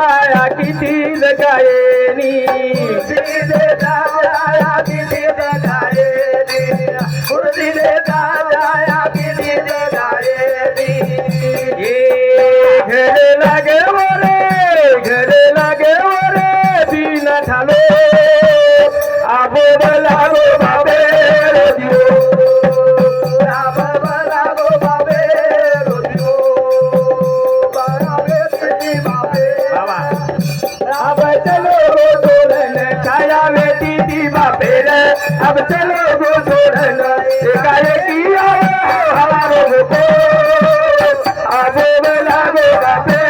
काया किती जगायनी दीदी बापे रे अब चलो गो तोरण गाय की हमारो को। आबो बलागो बाबे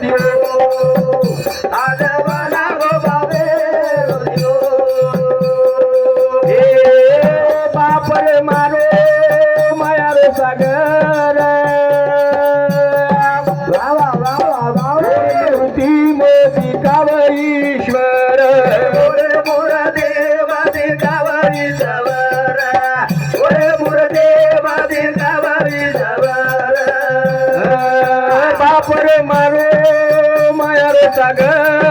दियो आज बला गो बाबे रोदिओ हे बापर मारो मायार सागर। वावा वावा वावा ती मोदी गाव ईश्वर बापर मारो मायार सागर.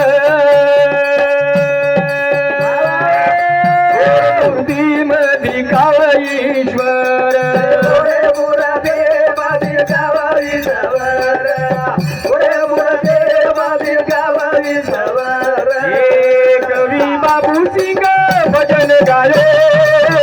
ती मधी गाव ईश्वर. कवी बाबू सिंग भजन गायो.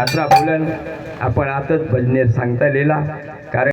हो हो बोलन आपण आताच भजनेर सांगता लिहिला.